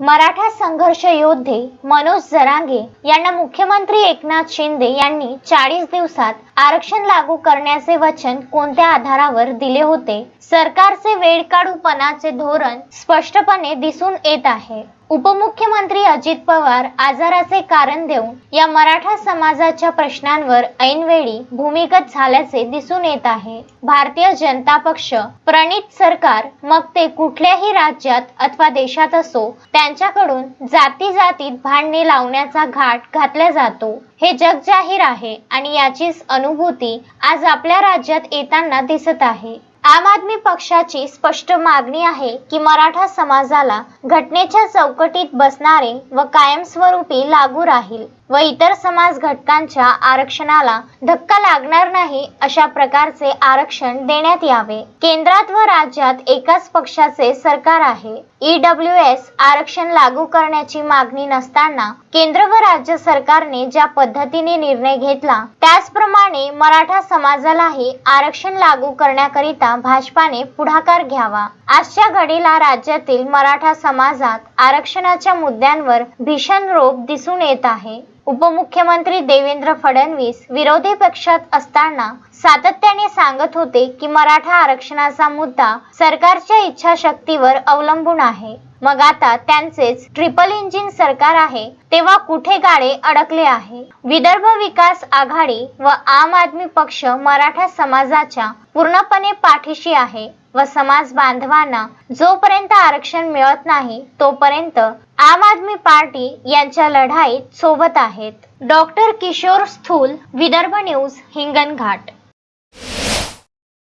मराठा संघर्ष योद्धे मनोज जरांगे यांना मुख्यमंत्री एकनाथ शिंदे यांनी चाळीस दिवसात आरक्षण लागू करण्याचे वचन कोणत्या आधारावर दिले होते? सरकारचे वेळकाढूपणाचे धोरण स्पष्टपणे दिसून येत आहे. उपमुख्यमंत्री अजित पवार आजाराचे कारण देऊन या मराठा समाजाच्या प्रश्नांवर ऐनवेळी भूमिगत झाल्याचे दिसून येत आहे. भारतीय जनता पक्ष प्रणित सरकार मग ते कुठल्याही राज्यात अथवा देशात असो त्यांच्याकडून जाती जातीत भांडणे लावण्याचा घाट घातला जातो. हे जग जाहीर आहे आणि याचीच अनुभूती आज आपल्या राज्यात येताना दिसत आहे. आम आदमी पक्षाची स्पष्ट मागणी आहे की मराठा समाजाला घटनेच्या चौकटीत बसणारे व कायमस्वरूपी लागू राहील. व इतर समाज घटकांच्या आरक्षणाला धक्का लागणार नाही अशा प्रकारचे आरक्षण देण्यात यावे. केंद्रात व राज्यात एकाच पक्षाचे सरकार आहे. ईडब्ल्यू एस आरक्षण लागू करण्याची मागणी नसताना केंद्र व राज्य सरकारने ज्या पद्धतीने निर्णय घेतला त्याचप्रमाणे मराठा समाजालाही आरक्षण लागू करण्याकरिता भाजपाने पुढाकार घ्यावा. आजच्या घडीला राज्यातील मराठा समाजात आरक्षणाच्या मुद्द्यांवर भीषण रोप दिसून येत आहे. उपमुख्यमंत्री देवेंद्र फडणवीस विरोधी पक्षात असताना सातत्याने सांगत होते की मराठा आरक्षणाचा मुद्दा सरकारच्या इच्छाशक्तीवर अवलंबून आहे. मग आता त्यांचेच ट्रिपल इंजिन सरकार आहे तेव्हा कुठे गाडे अडकले आहे? विदर्भ विकास आघाडी व आम आदमी पक्ष मराठा समाजाच्या पूर्णपणे पाठीशी आहे व समाज बांधवांना जोपर्यंत आरक्षण मिळत नाही तोपर्यंत आम आदमी पार्टी यांच्या लढाईत सोबत आहेत डॉक्टर किशोर स्थूल विदर्भ न्यूज हिंगणघाट.